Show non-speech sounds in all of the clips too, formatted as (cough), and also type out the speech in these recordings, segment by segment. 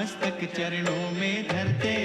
मस्तक चरणों में धरते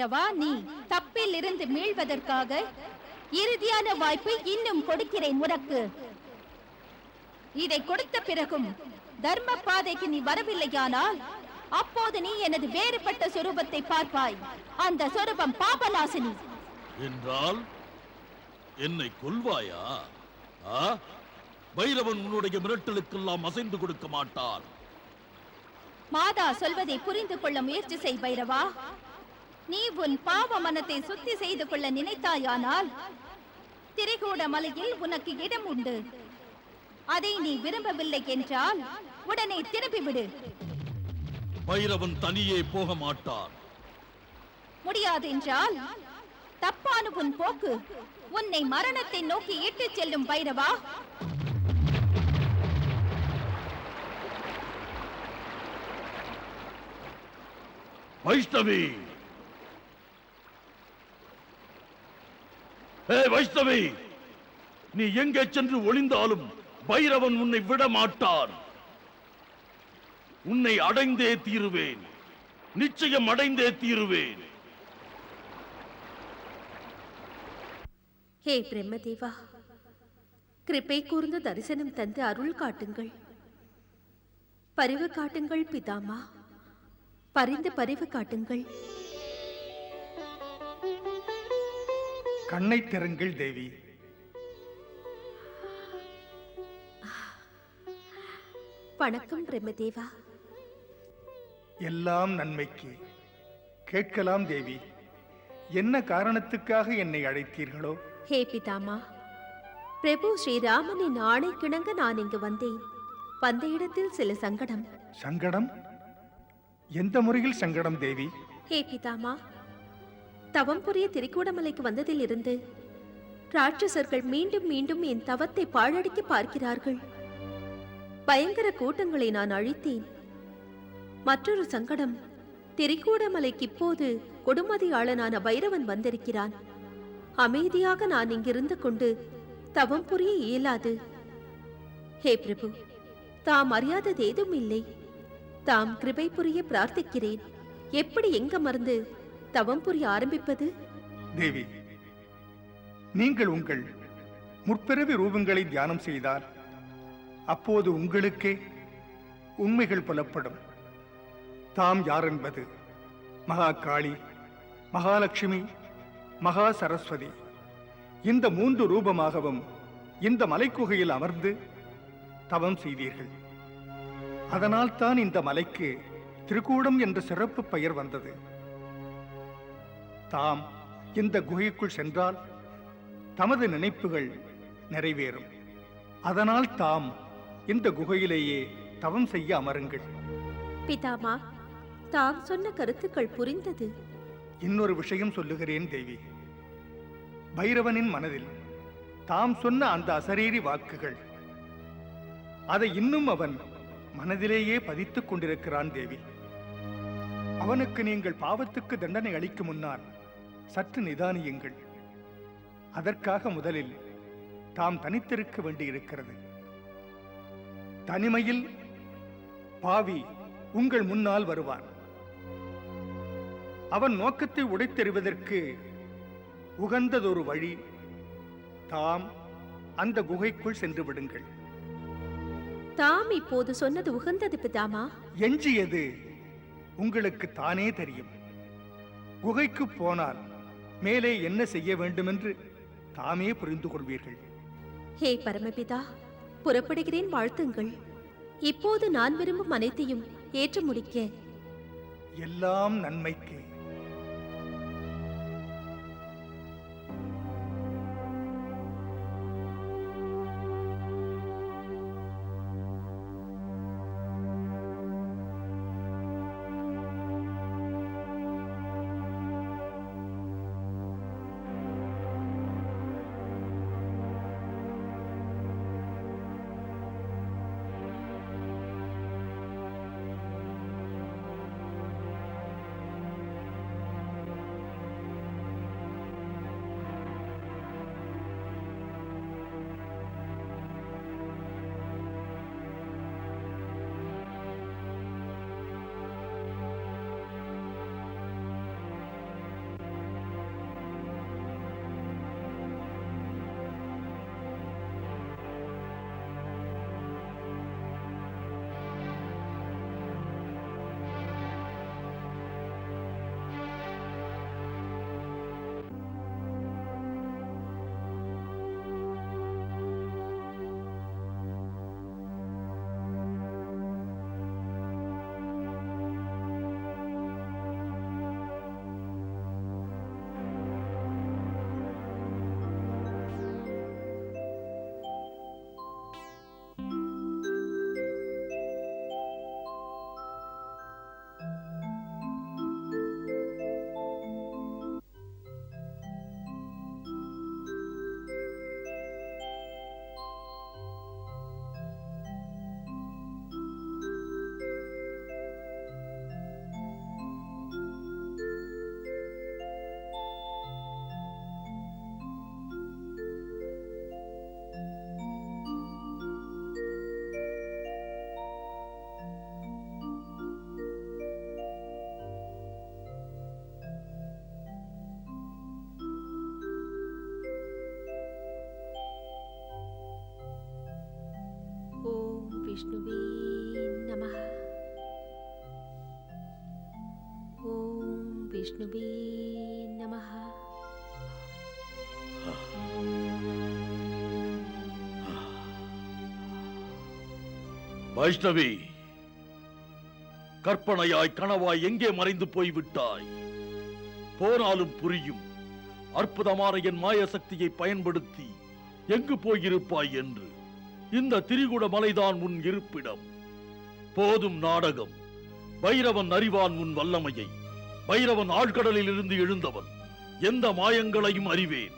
பைரவா நீ? தப்பில் இருந்து மீள்வதற்காக இறுதியான வாய்ப்பை இன்னும் கொடுக்கிறேன் உனக்கு. இதை கொடுத்த பிறகும் தர்ம பாதைக்கு நீ வரவில்லையானால் அப்போது நீ எனது வேறுபட்ட சொரூபத்தை பார்ப்பாய். அந்த சொரூபம் பாபநாசினி. என்றால் என்னை கொல்வாயா? ஆ? பைரவன் உன்னுடைய மிரட்டலுக்கெல்லாம் அசைந்து கொடுக்க மாட்டான். மாதா சொல்வதை புரிந்து கொள்ள முயற்சி செய் பைரவா. நீ உன் பாவ மனத்தை சுத்தி செய்து கொள்ள நினைத்தாயானால் திரிகூட மலையில் உனக்கு இடம் உண்டு. அதை நீ விரும்பவில்லை என்றால் உடனே திரும்பிவிடு. பைரவன் தனியே போக மாட்டான். முடியாது என்றால் தப்பான உன் போக்கு உன்னை மரணத்தை நோக்கி இட்டுச் செல்லும் பைரவா. வைஷ்ணவி! வைஷ்ணவி நீ எங்கே சென்று ஒளிந்தாலும் பைரவன் உன்னை விட மாட்டான் உன்னை அடைந்தே தீருவேன். நிச்சயம் அடைந்தே தீருவேன். ஹே பிரம்மதேவா கிருபை கூர்ந்த தரிசனம் தந்து அருள் காட்டுங்கள். பரிவு காட்டுங்கள் பிதாமா. பரிந்து பரிவு காட்டுங்கள். கண்ணை திறங்கள் தேவி. வணக்கம் பிரம்மதேவா. எல்லாம் நன்மைக்கு. கேட்கலாம் தேவி. என்ன காரணத்துக்காக என்னை அழைத்தீர்களோ? ஹே பிதாமா பிரபு ஸ்ரீராமனின் ஆணை கிணங்க நான் இங்கு வந்தேன். வந்த இடத்தில் சில சங்கடம். சங்கடம்? எந்த முறையில் சங்கடம் தேவி? ஹே பிதாமா தவம் புரிய திரிகூடமலைக்கு வந்ததில் இருந்து ராட்சசர்கள் மீண்டும் மீண்டும் என் தவத்தை பாழடிக்க பார்க்கிறார்கள். பயங்கர கூட்டங்களை நான் அழித்தேன். மற்றொரு சங்கடம் திரிகூடமலைக்கு இப்போது கொடுமதியாளனான பைரவன் வந்திருக்கிறான். அமைதியாக நான் இங்கிருந்து கொண்டு தவம் புரிய இயலாது. ஹே பிரபு தாம் அறியாதது ஏதும் இல்லை தாம் கிருபை புரிய பிரார்த்திக்கிறேன். எப்படி எங்க மறந்து தவம் புரிய ஆரம்பிப்பது? தேவி நீங்கள் உங்கள் முற்பிறவி ரூபங்களை தியானம் செய்தால் அப்போது உங்களுக்கே உண்மைகள் புலப்படும். தாம் யார் என்பது மகா காளி மகாலட்சுமி மகா சரஸ்வதி இந்த மூன்று ரூபமாகவும் இந்த மலைக்குகையில் அமர்ந்து தவம் செய்தீர்கள். அதனால் தான் இந்த மலைக்கு திருக்கூடம் என்ற சிறப்பு பெயர் வந்தது. தாம் இந்த குகைக்குள் சென்றால் தமது நினைப்புகள் நிறைவேறும். அதனால் தாம் இந்த குகையிலேயே தவம் செய்ய அமருங்கள். பிதாமா தாம் சொன்ன கருத்துக்கள் புரிந்தது. இன்னொரு விஷயம் சொல்லுகிறேன் தேவி. பைரவனின் மனதில் தாம் சொன்ன அந்த அசரீரி வாக்குகள் அதை இன்னும் அவன் மனதிலேயே பதித்துக் கொண்டிருக்கிறான் தேவி. அவனுக்கு நீங்கள் பாவத்துக்கு தண்டனை அளிக்கும் முன்னால் சற்று நிதானியுங்கள். அதற்காக முதலில் தாம் தனித்திருக்க வேண்டியிருக்கிறது. தனிமையில் பாவி உங்கள் முன்னால் வருவான் அவன் நோக்கத்தை உடைத்தெறிவதற்கு உகந்ததொரு வழி தாம் அந்த குகைக்குள் சென்று விடுங்கள். தாம் இப்போது சொன்னது உகந்தது பிதாமா? எஞ்சியது உங்களுக்கு தானே தெரியும். குகைக்கு போனால் மேலே என்ன செய்ய வேண்டுமென்று தாமே புரிந்து கொள்வீர்கள். ஹே பரமபிதா புறப்படுகிறேன் வாழ்த்துங்கள். இப்போது நான் விரும்பும் அனைத்தையும் ஏற்ற முடிக்க. எல்லாம் நன்மைக்கு விஷ்ணுவே நமஹா வைஷ்ணவி கற்பனையாய் கனவாய் எங்கே மறைந்து போய்விட்டாய்? போனாலும் புரியும். அற்புதமான என் மாய சக்தியை பயன்படுத்தி எங்கு போயிருப்பாய் என்று. இந்த திரிகுட மலைதான் உன் இருப்பிடம். போதும் நாடகம். பைரவன் அறிவான் உன் வல்லமையை. பைரவன் ஆழ்கடலில் இருந்து எழுந்தவன். எந்த மாயங்களையும் அறிவேன்.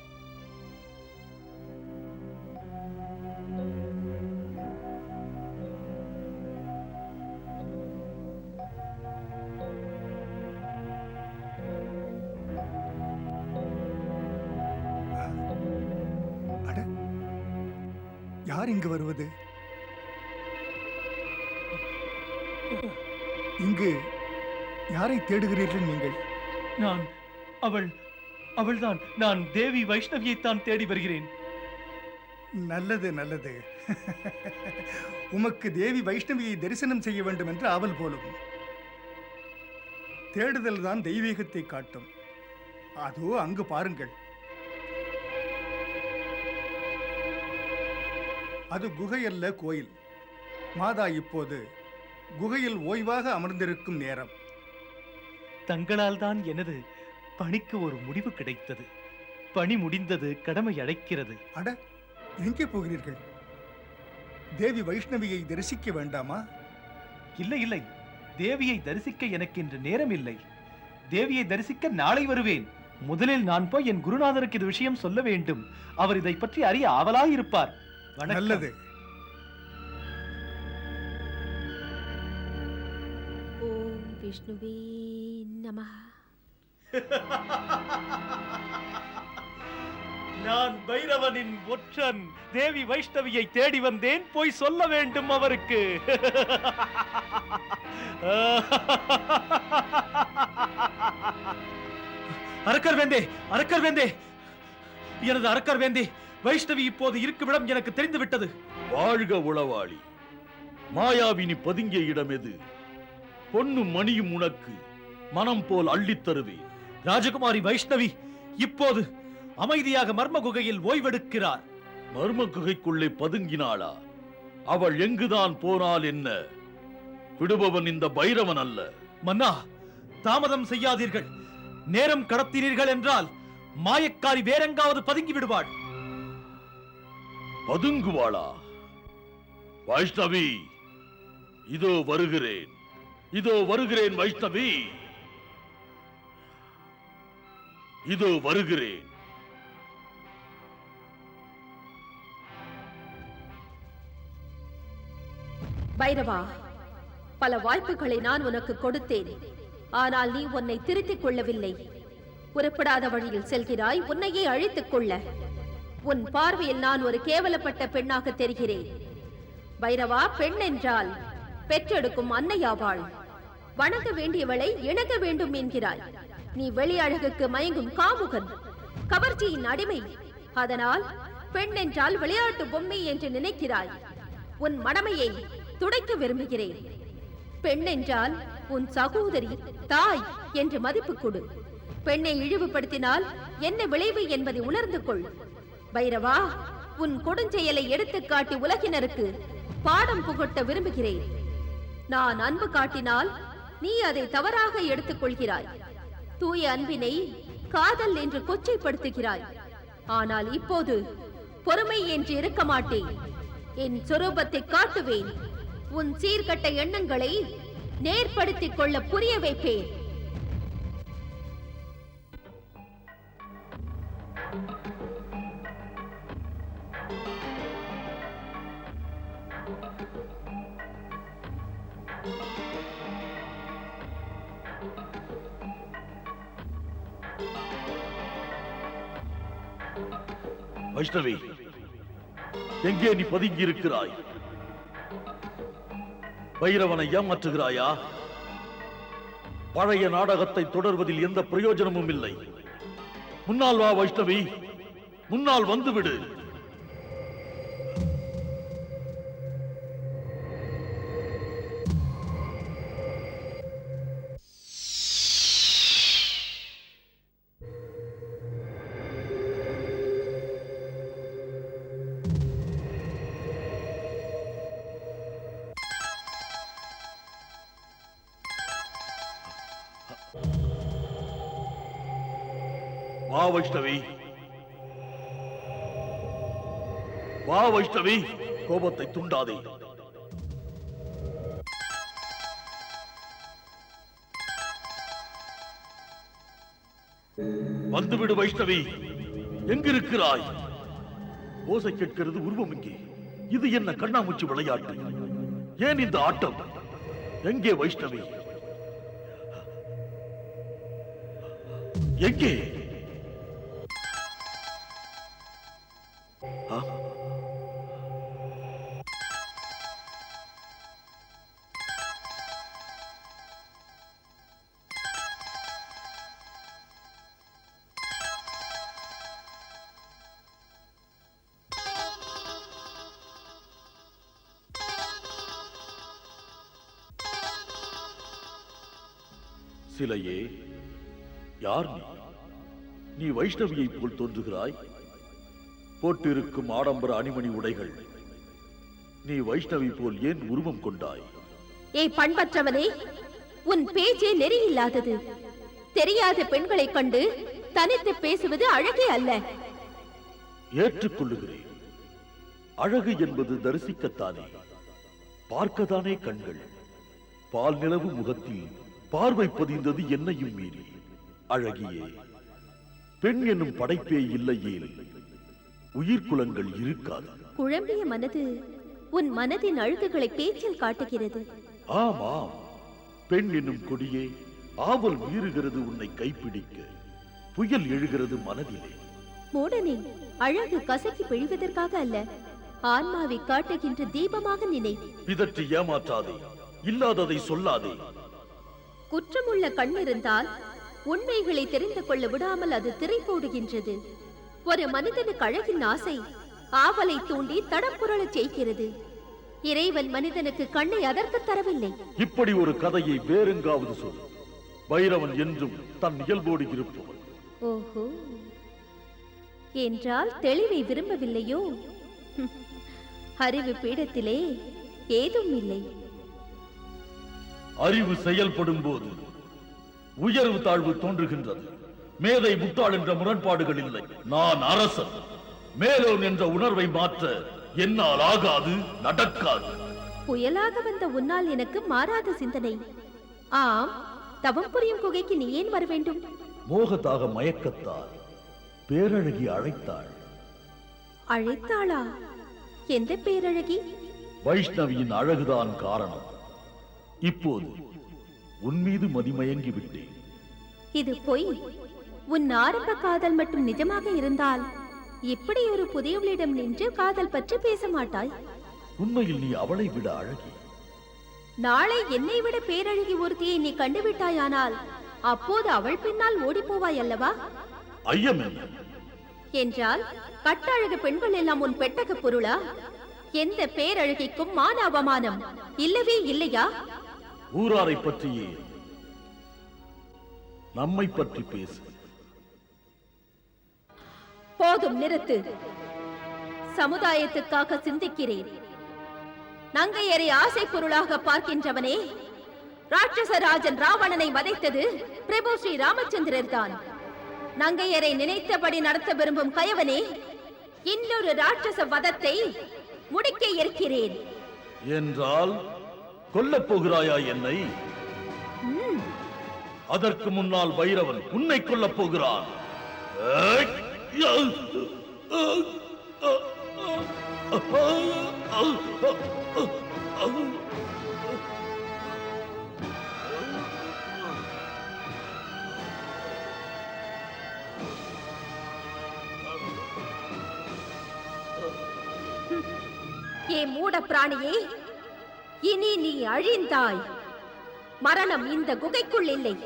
அட யார் இங்கு வருவது? இங்கு யாரை தேடுகிறீர்கள் நீங்கள்? நான் அவள் அவள்தான். நான் தேவி வைஷ்ணவியைத்தான் தேடி வருகிறேன். நல்லது நல்லது. உமக்கு தேவி வைஷ்ணவியை தரிசனம் செய்ய வேண்டும் என்று ஆவல் போலும். தேடுதல் தான் தெய்வீகத்தை காட்டும். அதோ அங்கு பாருங்கள். அது குகை அல்ல கோயில். மாதா இப்போது குகையில் ஓய்வாக அமர்ந்திருக்கும் நேரம். தங்களால் தான் எனது பணிக்கு ஒரு முடிவு கிடைத்தது. பணி முடிந்தது கடமை அழைக்கிறது அட எங்கே போகிறீர்கள்? தேவி வைஷ்ணவியை தரிசிக்க வேண்டாமா? இல்லை இல்லை. தேவியை தரிசிக்க எனக்கு இன்று நேரம் இல்லை. தேவியை தரிசிக்க நாளை வருவேன். முதலில் நான் போய் என் குருநாதருக்கு இது விஷயம் சொல்ல வேண்டும். அவர் இதை பற்றி அறிய ஆவலாயிருப்பார். நல்லது. விஷ்ணுவே நமः. நான் பைரவனின் ஒற்றன் தேவி வைஷ்ணவியை தேடி வந்தேன் போய் சொல்ல வேண்டும் அவருக்கு. அரக்கர் வேந்தே அரக்கர் வேந்தே. எனது அரக்கர் வேந்தே வைஷ்ணவி இப்போது இருக்குமிடம் எனக்கு தெரிந்து விட்டது வாழ்க உளவாளி. மாயாவினி பதுங்கிய இடம் எது? பொன்னும் மணியும் உனக்கு. மனம் போல் அள்ளித் தருவேன் ராஜகுமாரி வைஷ்ணவி இப்போது அமைதியாக மர்ம குகையில் ஓய்வெடுக்கிறார். மர்ம குகைக்குள்ளே பதுங்கினாளா? அவள் எங்குதான் போனால் என்ன? விடுபவன் இந்த பைரவன் அல்ல. மன்னா தாமதம் செய்யாதீர்கள். நேரம் கடத்தினீர்கள் என்றால் மாயக்காரி வேறெங்காவது பதுங்கி விடுவாள். பதுங்குவாளா? வைஷ்ணவி இதோ வருகிறேன். இதோ வருகிறேன் வைஷ்ணவி. இதோ வருகிறேன். பைரவா பல வாய்ப்புகளை நான் உனக்கு கொடுத்தேன். ஆனால் நீ உன்னை திருத்திக் கொள்ளவில்லை. உருப்படாத வழியில் செல்கிறாய் உன்னையே அழித்துக் கொள்ள. உன் பார்வையில் நான் ஒரு கேவலப்பட்ட பெண்ணாக தெரிகிறேன். பைரவா பெண் என்றால் பெற்றெடுக்கும் அன்னையாவாள். வணங்க வேண்டியவளை இணங்க வேண்டும் என்கிறாய். நீ வெளி அழகுக்கு மயங்கும் காமுகன். கவர்ச்சியின் அடிமை. அதனால் பெண் என்றால் விளையாட்டு பொம்மை என்று நினைக்கிறாய். உன் மடமையை துடைக்க விரும்புகிறேன். பெண் என்றால் உன் சகோதரி தாய் என்று மதிப்பு கொடு. பெண்ணை இழிவுபடுத்தினால் என்ன விளைவு என்பதை உணர்ந்து கொள். பைரவா உன் கொடுஞ்செயலை எடுத்து காட்டி உலகினருக்கு பாடம் புகட்ட விரும்புகிறேன். நான் அன்பு காட்டினால் நீ அதை தவறாக எடுத்துக் கொள்கிறாய் தூய அன்பினை காதல் என்று கொச்சைப்படுத்துகிறாய். ஆனால் இப்போது பொறுமை என்று இருக்க மாட்டேன். என் சொரூபத்தை காட்டுவேன். உன் சீர்கட்ட எண்ணங்களை நேர்படுத்திக் கொள்ள புரிய வைப்பேன். வைஷ்ணவி எங்கே நீ பதுங்கி இருக்கிறாய் பைரவனை ஏமாற்றுகிறாயா? பழைய நாடகத்தை தொடர்வதில் எந்த பிரயோஜனமும் இல்லை. முன்னால் வா வைஷ்ணவி முன்னால் வந்துவிடு. வைஷ்ணவி வா வைஷ்ணவி கோபத்தை துண்டாதே. வந்துவிடு வைஷ்ணவி எங்கிருக்கிறாய்? ஓசை கேட்கிறது உருவம் இங்கே. இது என்ன கண்ணாமூச்சி விளையாட்டு? ஏன் இந்த ஆட்டம்? எங்கே வைஷ்ணவி? எங்கே? சிலையே யார் நீ? நீ வைஷ்ணவியைப் போல் தோன்றுகிறாய். போட்டிருக்கும் ஆடம்பர அணிமணி உடைகள் நீ வைஷ்ணவி போல் ஏன் உருவம் கொண்டாய்? ஏய் பண்பற்றவனே உன் பேச்சே நெறியில்லாதது. தெரியாத பெண்களைக் கண்டு தனித்து பேசுவது அழகே அல்ல. ஏற்றுக்கொள்ளுகிறேன். அழகு என்பது தரிசிக்கத்தானே. பார்க்கத்தானே கண்கள். பால் நிலவு முகத்தில் பார்வை பதிந்தது என்னையும் மீறி. அழகியே பெண் என்னும் படைப்பே இல்லையேல் உயிர்க்குலங்கள் இருக்காது. குழம்பிய மனது உன் மனதின் அழுக்குகளை பேச்சில் காட்டுகிறது. ஆமாம் பெண் என்னும் கொடியே ஆவல் மீறுகிறது உன்னை கைப்பிடிக்க. புயல் எழுகிறது மனதிலே. மூடனே அழகு கசக்கி பிழிவதற்காக அல்ல. ஆன்மாவை காட்டுகின்ற தீபமாக நினை. பிதற்றி ஏமாற்றாதே இல்லாததை சொல்லாதே. குற்றமுள்ள கண் இருந்தால் உண்மைகளை தெரிந்து கொள்ள விடாமல் அது திரை போடுகின்றது. ஒரு மனிதனுக்கு அழகின் ஆசை ஆவலை தூண்டி தடப்புரளச் செய்கிறது. இறைவன் மனிதனுக்கு கண்ணை அதற்கு தரவில்லை. இப்படி ஒரு கதையை வேறெங்காவது சொல். பைரவன் என்றும் தன் இயல்போடு இருப்பவன் ஓஹோ. என்றால் தெளிவை விரும்பவில்லையோ? (laughs) அறிவு பீடத்திலே ஏதும் இல்லை. அறிவு செயல்படும் போது உயர்வு தாழ்வு தோன்றுகின்றது. மேதை முட்டாள் என்ற முரண்பாடுகள் இல்லை. நான் அரசன். மேலோன் என்ற உணர்வை மாற்ற என்னால் ஆகாது நடக்காது. புயலாக வந்த உன்னால் எனக்கு மாறாத சிந்தனை. ஆம் தவம் புரியும் குகைக்கு நீ ஏன் வர வேண்டும்? மோகத்தாக மயக்கத்தால் பேரழகி அழைத்தாள். அழைத்தாளா? எந்த பேரழகி? வைஷ்ணவியின் அழகுதான் காரணம். இப்போது உன் மீது மதிமயங்கி விட்டேன் இது பொய். உன் ஆரம்ப காதல் மட்டும் நிஜமாக இருந்தால் இப்படி ஒரு புதியவளிடம் நின்று காதல் பற்றி பேச மாட்டாய். உண்மையில் நீ அவளை விட அழகி. நாளை என்னை விட பேரழகி ஒருத்தியை நீ கண்டுவிட்டாயானால் அப்போது அவள் பின்னால் ஓடிப் போவாய் அல்லவா? ஐயம் என்றால் கட்டழகு பெண்கள் எல்லாம் உன் பெட்டக பொருளா? எந்த பேரழகிக்கும் மான அவமானம் இல்லவே இல்லையா? ஊராரை பற்றியே. நம்மை பற்றி பேசு. போதும் நிறுத்து. சமுதாயத்துக்காக சிந்திக்கிறேன். நங்கையரை ஆசை பொருளாக பார்க்கின்றவனே ராட்சசராஜன் ராவணனை வதைத்தது பிரபு ஸ்ரீ ராமச்சந்திரர் தான். நங்கையரை நினைத்தபடி நடத்த விரும்பும் கயவனே இன்னொரு ராட்சச வதத்தை முடிக்க இருக்கிறேன் என்றால்? கொல்லப் போகிறாயா என்னை அதற்கு முன்னால் பைரவன் உன்னை கொல்லப் போகிறான்! ஏ மூட பிராணியே இனி நீ அழிந்தாய். மரணம் இந்த குகைக்குள் இல்லை.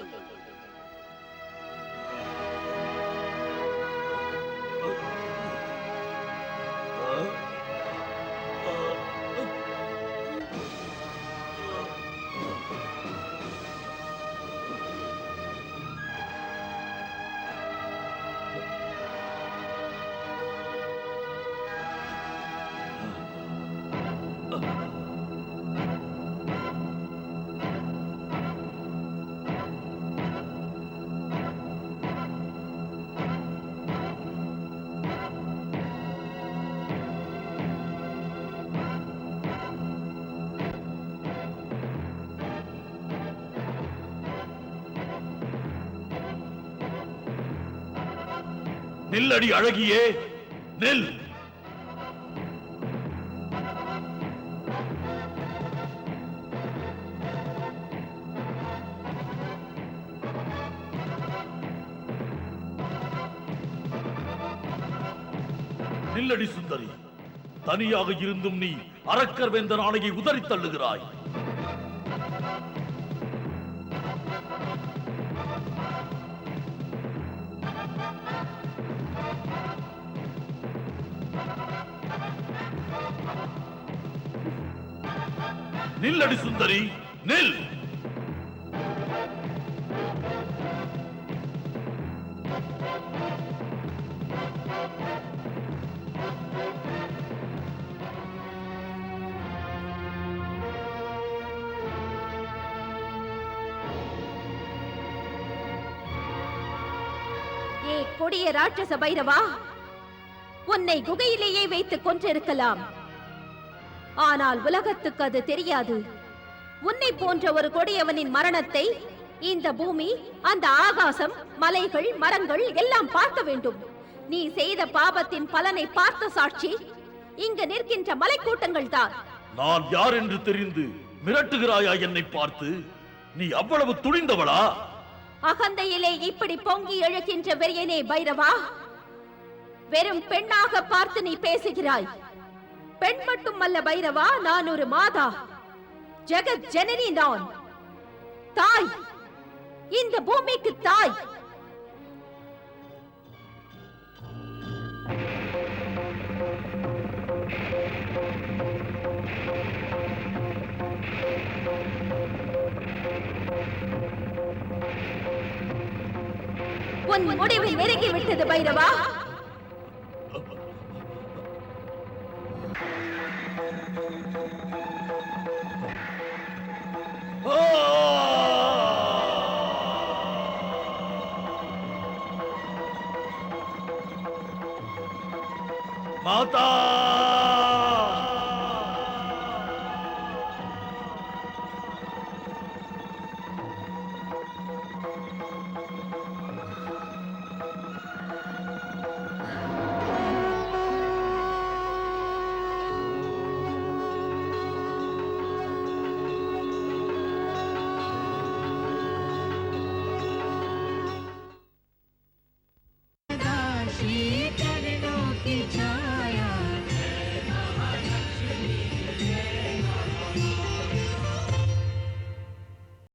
நில்லடி அழகியே நெல். நில்லடி சுந்தரி தனியாக இருந்தும் நீ அரக்கர் வேந்தன் ஆணையை உதறித் தள்ளுகிறாய். நில்லடி சுந்தரி நில். ஏ கொடிய ராட்சச பைரவா உன்னை குகையிலேயே வைத்து கொன்றிருக்கலாம். ஆனால் உலகத்துக்கு அது தெரியாது. உன்னை போன்ற ஒரு கொடியவனின் மரணத்தை இந்த பூமி அந்த ஆகாசம் மலைகள் மரங்கள் எல்லாம் பார்க்க வேண்டும். நீ செய்த பாவத்தின் பலனை பார்த்த சாட்சி இங்கு நிற்கின்ற மலைக்கூட்டங்கள் தான். நான் யார் என்று தெரிந்து மிரட்டுகிறாயா என்னை பார்த்து? நீ அவ்வளவு துணிந்தவளா? அகந்தையிலே இப்படி பொங்கி எழுகின்ற வெறியனே பைரவா வெறும் பெண்ணாக பார்த்து நீ பேசுகிறாய். பெண் மட்டுமல்ல பைரவா நான் ஒரு மாதா. ஜெகத் ஜனனி நான். தாய் இந்த பூமிக்கு தாய். உன் முடிவு நெருங்கி விட்டது பைரவா மாதா